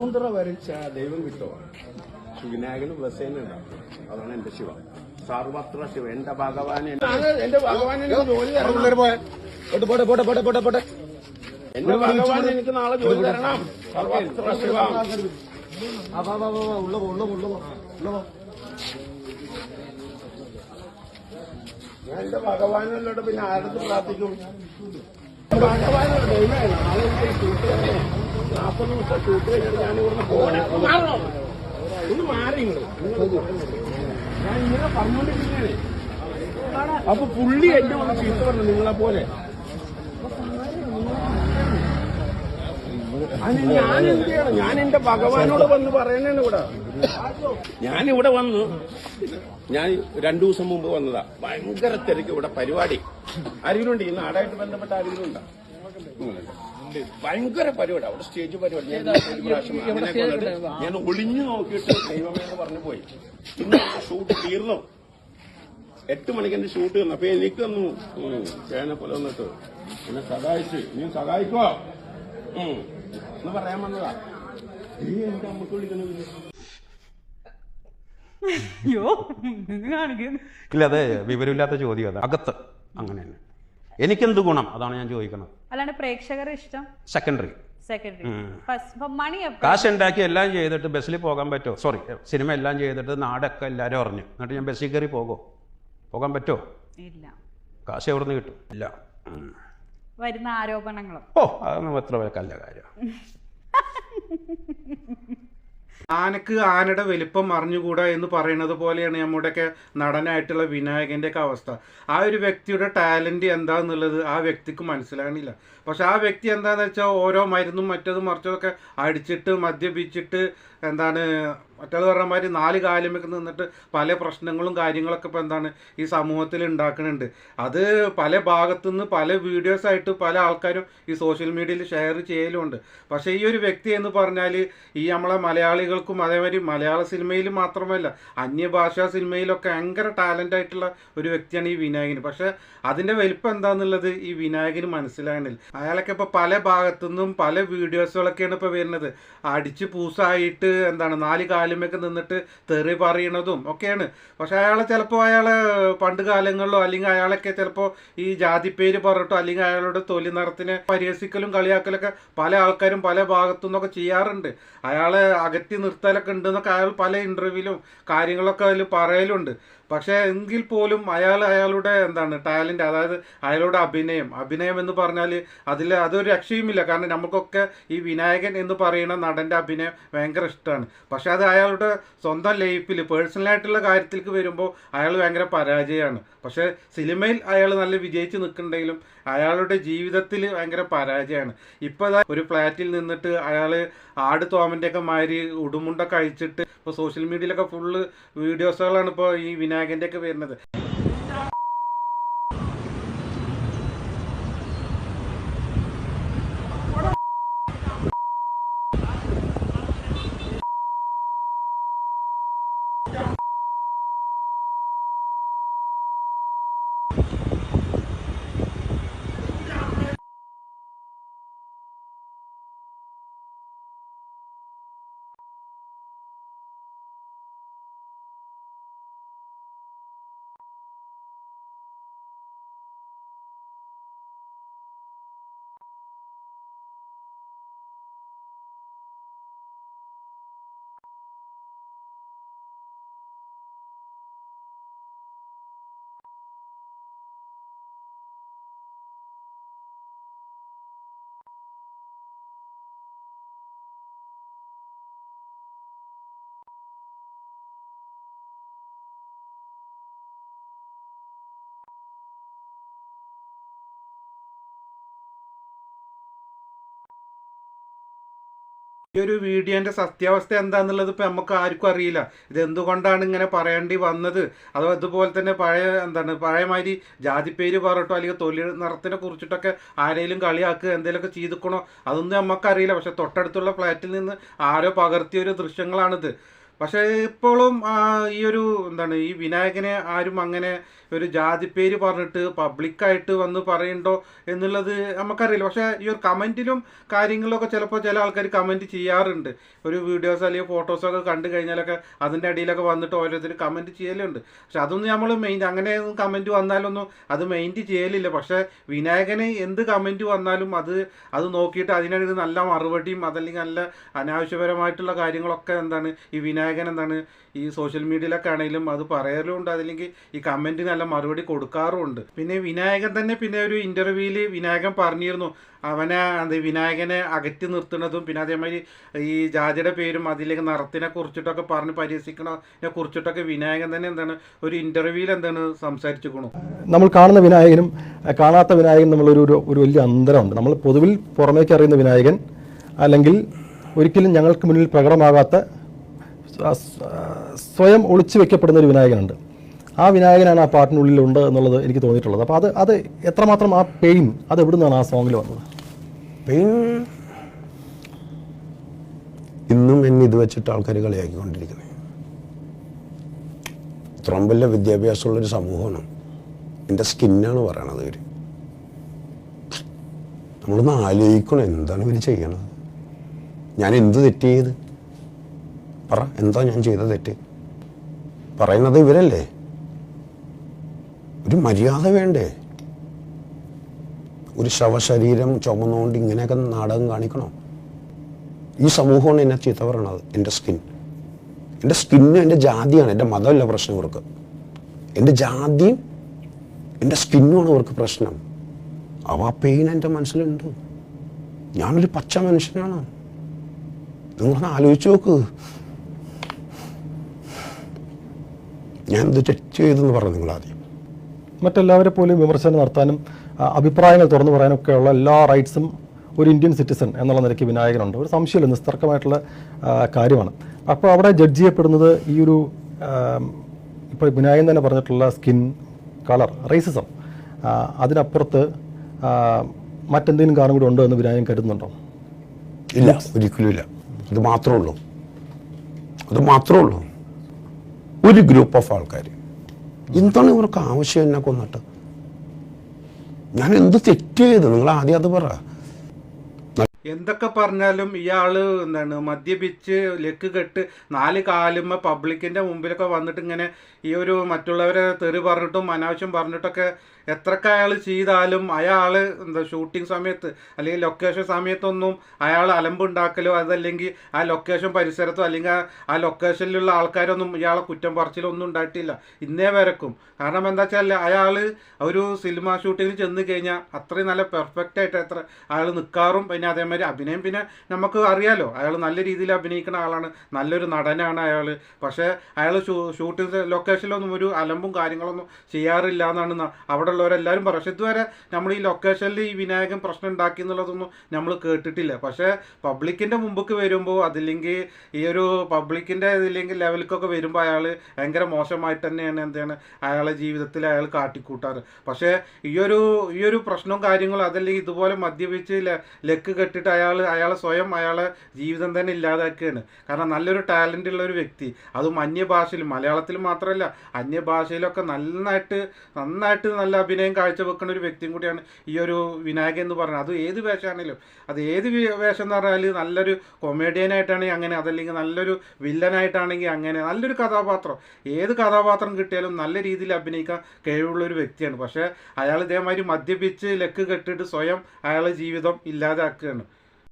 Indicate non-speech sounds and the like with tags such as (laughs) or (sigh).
പൂന്തറ വരച്ച ദൈവം കിട്ടോ വിനായകനും വസേനുണ്ടാവും അതാണ് എന്റെ ശിവ. സർവത്ര ശിവ. എന്റെ ഭഗവാൻ എന്റെ ഭഗവാൻ എനിക്ക് ജോലി തരണം. പോട്ടെ പോട്ടെ പോട്ടെ എന്റെ ഭഗവാൻ എനിക്ക് നാളെ ജോലി തരണം. സർവത്ര ശിവ. ഞാൻ എന്റെ ഭഗവാനല്ലോട്ട് പിന്നെ ആരടുത്ത് പ്രാർത്ഥിക്കും? ഞാൻ ഞാൻ ഇങ്ങനെ പറഞ്ഞോണ്ടിരിക്കുകയാണ് അപ്പൊ പുള്ളി എന്റെ ഒന്ന് ചീത്ത പറഞ്ഞു നിങ്ങളെ പോലെ. ഞാൻ എന്ത് ചെയ്യണം ഞാൻ എന്റെ ഭഗവാനോട് വന്ന് പറയുന്നതാണ് ഇവിടെ ഞാൻ ഇവിടെ വന്നു. ഞാൻ രണ്ടു ദിവസം മുമ്പ് വന്നതാ. ഭയങ്കര തിരക്ക് ഇവിടെ പരിപാടി. ആരെങ്കിലും ഉണ്ട് ഈ നാടായിട്ട് ബന്ധപ്പെട്ട ആരെങ്കിലും ഉണ്ടോ ഭയങ്കര പരിപാടി. അവിടെ സ്റ്റേജ് പരിപാടി. ഞാൻ പ്രാവശ്യം ഞാൻ ഒളിഞ്ഞു നോക്കിയിട്ട് ദൈവമേ എന്ന് പറഞ്ഞു പോയി. ഇന്ന് ഷൂട്ട് തീർന്നു. എട്ട് മണിക്ക് എന്റെ ഷൂട്ട് തന്നു അപ്പൊ എനിക്കൊന്നു ചേനെ പോലെ വന്നിട്ട് എന്നെ സഹായിച്ച്. നീ സഹായിക്കോ? ഉം. എന്ന് പറയാൻ വന്നതാ. നീ എന്റെ അമ്മയ്ക്ക് വിളിക്കണത് അയ്യോ നിങ്ങൾ കാണിക്കുന്നു. ഇല്ല അതെ വിവരമില്ലാത്ത ചോദ്യം അത്. അകത്ത് അങ്ങനെ തന്നെ. എനിക്കെന്ത് ഗുണം? അതാണ് ഞാൻ ചോദിക്കുന്നത്. അല്ലാണ്ട് പ്രേക്ഷകർ ഇഷ്ടം? സെക്കൻഡറി സെക്കൻഡറി ഫസ്റ്റ് മണി എപ്പോ കാശ് ഉണ്ടാക്കി എല്ലാം ചെയ്തിട്ട് ബസ്സിൽ പോകാൻ പറ്റുമോ? സോറി സിനിമ എല്ലാം ചെയ്തിട്ട് നാടൊക്കെ എല്ലാവരും അറിഞ്ഞു. എന്നിട്ട് ഞാൻ ബസ്സിൽ കയറി പോകുമോ? പോകാൻ പറ്റുമോ? ഇല്ല. കാശ് എവിടെ നിന്ന് കിട്ടും? ഇല്ല. വരുന്ന ആരോപണങ്ങളും. ഓ അതൊന്നും എത്ര പേർക്കല്ല കാര്യം. (laughs) ആനക്ക് ആനയുടെ വലിപ്പം അറിഞ്ഞുകൂടാ എന്ന് പറയുന്നത് പോലെയാണ് നമ്മുടെയൊക്കെ നടനായിട്ടുള്ള വിനായകന്റെ ഒക്കെ അവസ്ഥ. ആ ഒരു വ്യക്തിയുടെ ടാലന്റ് എന്താന്നുള്ളത് ആ വ്യക്തിക്ക് മനസ്സിലാകണില്ല പക്ഷെ ആ വ്യക്തി എന്താന്ന് വെച്ചാൽ ഓരോ മരുന്നും മറ്റതും മറിച്ചതൊക്കെ അടിച്ചിട്ട് മദ്യപിച്ചിട്ട് എന്താണ് മറ്റേത് പറഞ്ഞ മാതിരി നാല് കാലുമൊക്കെ നിന്നിട്ട് പല പ്രശ്നങ്ങളും കാര്യങ്ങളൊക്കെ ഇപ്പം എന്താണ് ഈ സമൂഹത്തിൽ ഉണ്ടാക്കുന്നുണ്ട് അത് പല ഭാഗത്തുനിന്ന് പല വീഡിയോസ് ആയിട്ട് പല ആൾക്കാരും ഈ സോഷ്യൽ മീഡിയയിൽ ഷെയർ ചെയ്യലുമുണ്ട് പക്ഷേ ഈ ഒരു വ്യക്തി എന്ന് പറഞ്ഞാൽ ഈ നമ്മളെ മലയാളികൾക്കും അതേമാതിരി മലയാള സിനിമയിൽ മാത്രമല്ല അന്യഭാഷാ സിനിമയിലൊക്കെ ഭയങ്കര ടാലന്റ് ആയിട്ടുള്ള ഒരു വ്യക്തിയാണ് ഈ വിനായകൻ. പക്ഷേ അതിന്റെ വലിപ്പം എന്താണെന്നുള്ളത് ഈ വിനായകന് മനസ്സിലാകണില്ല അയാളൊക്കെ ഇപ്പോൾ പല ഭാഗത്തുനിന്നും പല വീഡിയോസുകളൊക്കെയാണ് ഇപ്പോൾ വരുന്നത്. അടിച്ച് പൂസായിട്ട് എന്താണ് നാല് കാലുമൊക്കെ നിന്നിട്ട് തെറി പറയണതും ഒക്കെയാണ്. പക്ഷെ അയാളെ ചിലപ്പോൾ അയാളെ പണ്ട് കാലങ്ങളിലോ അല്ലെങ്കിൽ അയാളൊക്കെ ചിലപ്പോൾ ഈ ജാതിപ്പേര് പറഞ്ഞിട്ടോ അല്ലെങ്കിൽ അയാളുടെ തൊലി നിറത്തിനെ പരിഹസിക്കലും കളിയാക്കലൊക്കെ പല ആൾക്കാരും പല ഭാഗത്തു നിന്നൊക്കെ ചെയ്യാറുണ്ട്. അയാളെ അകറ്റി നിർത്തലൊക്കെ ഉണ്ടെന്നൊക്കെ അയാൾ പല ഇന്റർവ്യൂവിലും കാര്യങ്ങളൊക്കെ അതിൽ പറയലുണ്ട്. പക്ഷേ എങ്കിൽ പോലും അയാൾ അയാളുടെ എന്താണ് ടാലന്റ് അതായത് അയാളുടെ അഭിനയം അഭിനയം എന്ന് പറഞ്ഞാൽ അതിൽ അതൊരു രക്ഷയുമില്ല. കാരണം നമുക്കൊക്കെ ഈ വിനായകൻ എന്ന് പറയുന്ന നടന്റെ അഭിനയം ഭയങ്കര ഇഷ്ടമാണ്. പക്ഷേ അത് അയാളുടെ സ്വന്തം ലൈഫിൽ പേഴ്സണലായിട്ടുള്ള കാര്യത്തിലേക്ക് വരുമ്പോൾ അയാൾ ഭയങ്കര പരാജയമാണ്. പക്ഷേ സിനിമയിൽ അയാൾ നല്ല വിജയിച്ച് നിൽക്കുന്നുണ്ടെങ്കിലും അയാളുടെ ജീവിതത്തിൽ ഭയങ്കര പരാജയമാണ്. ഇപ്പോൾ ഒരു ഫ്ലാറ്റിൽ നിന്നിട്ട് അയാൾ ആട് തോമന്റെ ഒക്കെ മാതിരി ഉടുമുണ്ടൊക്കെ അഴിച്ചിട്ട് ഇപ്പോൾ സോഷ്യൽ മീഡിയയിലൊക്കെ ഫുള്ള് വീഡിയോസുകളാണ് ഇപ്പോൾ ഈ വിനായകന്റെയൊക്കെ വരുന്നത്. ഈ ഒരു വീഡിയോന്റെ സത്യാവസ്ഥ എന്താന്നുള്ളത് ഇപ്പൊ നമുക്ക് ആർക്കും അറിയില്ല. ഇത് എന്തുകൊണ്ടാണ് ഇങ്ങനെ പറയേണ്ടി വന്നത്? അതോ ഇതുപോലെ തന്നെ പഴയ എന്താണ് പഴയ മാതിരി പേര് പറഞ്ഞിട്ടോ അല്ലെങ്കിൽ തൊഴിൽ നിറത്തിനെ കുറിച്ചിട്ടൊക്കെ ആരെങ്കിലും കളിയാക്കുക എന്തെങ്കിലുമൊക്കെ ചെയ്തിക്കണോ അതൊന്നും നമുക്കറിയില്ല പക്ഷെ തൊട്ടടുത്തുള്ള ഫ്ലാറ്റിൽ നിന്ന് ആരോ പകർത്തിയ ഒരു ദൃശ്യങ്ങളാണിത്. പക്ഷേ ഇപ്പോഴും ഈ ഒരു എന്താണ് ഈ വിനായകനെ ആരും അങ്ങനെ ഒരു ജാതി പേര് പറഞ്ഞിട്ട് പബ്ലിക്കായിട്ട് വന്ന് പറയണ്ടോ എന്നുള്ളത് നമുക്കറിയില്ല. പക്ഷേ ഈ ഒരു കമന്റിലും കാര്യങ്ങളിലൊക്കെ ചിലപ്പോൾ ചില ആൾക്കാർ കമന്റ് ചെയ്യാറുണ്ട്. ഒരു വീഡിയോസ് അല്ലെങ്കിൽ ഫോട്ടോസൊക്കെ കണ്ടു കഴിഞ്ഞാലൊക്കെ അതിന്റെ അടിയിലൊക്കെ വന്നിട്ട് ഓരോരുത്തർ കമന്റ് ചെയ്യലുണ്ട്. പക്ഷെ അതൊന്നും നമ്മൾ മെയിൻ അങ്ങനെ കമന്റ് വന്നാലൊന്നും അത് മെയിന്റ് ചെയ്യലില്ല. പക്ഷേ വിനായകന് എന്ത് കമന്റ് വന്നാലും അത് അത് നോക്കിയിട്ട് അതിനൊരു നല്ല മറുപടിയും അതല്ലെങ്കിൽ നല്ല അനാവശ്യപരമായിട്ടുള്ള കാര്യങ്ങളൊക്കെ എന്താണ് ഈ വിനായകൻ എന്താണ് ഈ സോഷ്യൽ മീഡിയയിലൊക്കെ ആണെങ്കിലും അത് പറയലുണ്ട് അതില്ലെങ്കിൽ ഈ കമന്റ് നല്ല മറുപടി കൊടുക്കാറുമുണ്ട്. പിന്നെ വിനായകൻ തന്നെ പിന്നെ ഒരു ഇന്റർവ്യൂവിൽ വിനായകൻ പറഞ്ഞിരുന്നു. അവനെ അത് വിനായകനെ അകറ്റി നിർത്തുന്നതും പിന്നെ അതേമാതിരി ഈ ജാതിയുടെ പേരും അതിലേക്ക് നിറത്തിനെ കുറിച്ചിട്ടൊക്കെ പറഞ്ഞ് പരിഹസിക്കണതിനെ കുറിച്ചിട്ടൊക്കെ വിനായകൻ തന്നെ എന്താണ് ഒരു ഇന്റർവ്യൂവിൽ എന്താണ് സംസാരിച്ചിരിക്കണു. നമ്മൾ കാണുന്ന വിനായകനും കാണാത്ത വിനായകനും നമ്മളൊരു ഒരു വലിയ അന്തരമുണ്ട്. നമ്മൾ പൊതുവിൽ പുറമേക്ക് അറിയുന്ന വിനായകൻ അല്ലെങ്കിൽ ഒരിക്കലും ഞങ്ങൾക്ക് മുന്നിൽ പ്രകടമാകാത്ത സ്വയം ഒളിച്ചു വെക്കപ്പെടുന്ന ഒരു വിനായകനുണ്ട്. ആ വിനായകനാണ് ആ പാട്ടിനുള്ളിലുണ്ട് എന്നുള്ളത് എനിക്ക് തോന്നിയിട്ടുള്ളത്. അപ്പോൾ അത് അത് എത്രമാത്രം ആ പെയിൻ അത് എവിടെ നിന്നാണ് ആ സോങ്ങിൽ വന്നത്? പെയിൻ ഇന്നും എന്നെ ഇത് വെച്ചിട്ട് ആൾക്കാർ കളിയാക്കിക്കൊണ്ടിരിക്കുന്നത് ഇത്രയും വലിയ വിദ്യാഭ്യാസമുള്ളൊരു സമൂഹമാണ്. എന്റെ സ്കിന്നാണ് പറയണത് ഇവർ നമ്മളൊന്ന് ആലോചിക്കണം എന്താണ് ഇവർ ചെയ്യണത്? ഞാൻ എന്ത് തെറ്റ് ചെയ്ത്? പറ. എന്താ ഞാൻ ചെയ്ത തെറ്റ്. പറയുന്നത് ഇവരല്ലേ? ഒരു മര്യാദ വേണ്ടേ? ഒരു ശവശരീരം ചുമന്നുകൊണ്ട് ഇങ്ങനെയൊക്കെ നാടകം കാണിക്കണോ? ഈ സമൂഹമാണ് എന്നെ ചീത്ത പറയണത് എന്റെ സ്കിൻ. എന്റെ സ്കിന്ന് എന്റെ ജാതിയാണ് എന്റെ മതമല്ല പ്രശ്നം ഇവർക്ക്. എന്റെ ജാതിയും എന്റെ സ്കിന്നുമാണ് ഇവർക്ക് പ്രശ്നം. അവ ആ പെയിൻ എന്റെ മനസ്സിലുണ്ട്. ഞാനൊരു പച്ച മനുഷ്യനാണ്. നിങ്ങളൊന്ന് ആലോചിച്ച് നോക്ക്. ഞാൻ ഇത് തെറ്റ് ചെയ്തെന്ന് പറഞ്ഞു നിങ്ങൾ ആദ്യം മറ്റെല്ലാവരെ പോലും വിമർശനം നടത്താനും അഭിപ്രായങ്ങൾ തുറന്നു പറയാനൊക്കെയുള്ള എല്ലാ റൈറ്റ്സും ഒരു ഇന്ത്യൻ സിറ്റിസൺ എന്നുള്ള നിലയ്ക്ക് വിനായകനുണ്ട്. ഒരു സംശയമില്ല നിസ്തർക്കമായിട്ടുള്ള കാര്യമാണ്. അപ്പോൾ അവിടെ ജഡ്ജ് ചെയ്യപ്പെടുന്നത് ഈ ഒരു ഇപ്പോൾ വിനായകൻ തന്നെ പറഞ്ഞിട്ടുള്ള സ്കിൻ കളർ റേസിസം അതിനപ്പുറത്ത് മറ്റെന്തെങ്കിലും കാരണം കൂടി ഉണ്ടോ എന്ന് വിനായകൻ കരുതുന്നുണ്ടോ? ഇല്ല ഒരിക്കലും ഇല്ല. അത് മാത്രമേ ഉള്ളൂ. അത് മാത്രമേ ഉള്ളൂ. ഒരു ഗ്രൂപ്പ് ഓഫ് ആൾക്കാർ. എന്താണ് ഇവർക്ക് ആവശ്യം എന്നെ കൊന്നിട്ട്? ഞാൻ എന്ത് തെറ്റ് ചെയ്ത്? നിങ്ങൾ ആദ്യം അത് പറ. എന്തൊക്കെ പറഞ്ഞാലും ഇയാൾ എന്താണ് മദ്യപിച്ച് ലെക്ക് കെട്ട് നാല് കാലുമ്മ പബ്ലിക്കിന്റെ മുമ്പിലൊക്കെ വന്നിട്ട് ഇങ്ങനെ ഈ ഒരു മറ്റുള്ളവരെ തെറി പറഞ്ഞിട്ടും അനാവശ്യം പറഞ്ഞിട്ടൊക്കെ എത്രയൊക്കെ അയാൾ ചെയ്താലും അയാൾ എന്താ ഷൂട്ടിംഗ് സമയത്ത് അല്ലെങ്കിൽ ലൊക്കേഷൻ സമയത്തൊന്നും അയാൾ അലമ്പുണ്ടാക്കലോ അതല്ലെങ്കിൽ ആ ലൊക്കേഷൻ പരിസരത്തോ അല്ലെങ്കിൽ ആ- ലൊക്കേഷനിലുള്ള ആൾക്കാരൊന്നും ഇയാളെ കുറ്റം പറച്ചിലൊന്നും ഉണ്ടായിട്ടില്ല. ഇന്നേ വരക്കും. കാരണം എന്താ വെച്ചാൽ അയാൾ ഒരു സിനിമ ഷൂട്ടിങ്ങിൽ ചെന്ന് കഴിഞ്ഞാൽ അത്രയും നല്ല പെർഫെക്റ്റ് ആയിട്ട് എത്ര അയാൾ നിൽക്കാറും പിന്നെ അതേമാതിരി അഭിനയം പിന്നെ നമുക്ക് അറിയാലോ. അയാൾ നല്ല രീതിയിൽ അഭിനയിക്കുന്ന ആളാണ്. നല്ലൊരു നടനാണ് അയാൾ പക്ഷേ അയാൾ ഷൂട്ടിംഗ് ലൊക്കേഷനിലൊന്നും ഒരു അലമ്പും കാര്യങ്ങളൊന്നും ചെയ്യാറില്ല എന്നാണ് അവിടെ ഉള്ളവരെല്ലാവരും പറയും പക്ഷെ ഇതുവരെ നമ്മൾ ഈ ലൊക്കേഷനിൽ ഈ വിനായകൻ പ്രശ്നം ഉണ്ടാക്കി എന്നുള്ളതൊന്നും നമ്മൾ കേട്ടിട്ടില്ല. പക്ഷേ പബ്ലിക്കിന്റെ മുമ്പക്ക് വരുമ്പോൾ അതില്ലെങ്കിൽ ഈ ഒരു പബ്ലിക്കിന്റെ ഇതില്ലെങ്കിൽ ലെവലിലേക്കൊക്കെ വരുമ്പോൾ അയാൾ ഭയങ്കര മോശമായിട്ട് തന്നെയാണ് എന്താണ് അയാളെ ജീവിതത്തിൽ അയാൾ കാട്ടിക്കൂട്ടാറ്. പക്ഷേ ഈ ഒരു ഈ ഒരു പ്രശ്നവും കാര്യങ്ങളും അതല്ലെങ്കിൽ ഇതുപോലെ മദ്യപിച്ച് ലെക്ക് ലക്ക് കെട്ടിട്ട് അയാൾ അയാളെ സ്വയം അയാളെ ജീവിതം തന്നെ ഇല്ലാതാക്കുകയാണ്. കാരണം നല്ലൊരു ടാലന്റ് ഉള്ള ഒരു വ്യക്തി. അതും അന്യഭാഷയിൽ മലയാളത്തിൽ മാത്രമല്ല അന്യഭാഷയിലൊക്കെ നന്നായിട്ട് നന്നായിട്ട് നല്ല അഭിനയം കാഴ്ചവെക്കുന്ന ഒരു വ്യക്തിയും കൂടിയാണ് ഈ ഒരു വിനായകൻ എന്ന് പറയുന്നത് അത് ഏത് വേഷമാണെങ്കിലും അത് ഏത് വേഷം എന്ന് പറഞ്ഞാൽ നല്ലൊരു കൊമേഡിയനായിട്ടാണെങ്കിൽ അങ്ങനെ അതല്ലെങ്കിൽ നല്ലൊരു വില്ലനായിട്ടാണെങ്കിൽ അങ്ങനെ നല്ലൊരു കഥാപാത്രം. ഏത് കഥാപാത്രം കിട്ടിയാലും നല്ല രീതിയിൽ അഭിനയിക്കാൻ കഴിവുള്ള ഒരു വ്യക്തിയാണ്. പക്ഷേ അയാൾ ഇതേമാതിരി മദ്യപിച്ച് ലക്ക് കെട്ടിട്ട് സ്വയം അയാളെ ജീവിതം ഇല്ലാതാക്കുകയാണ്.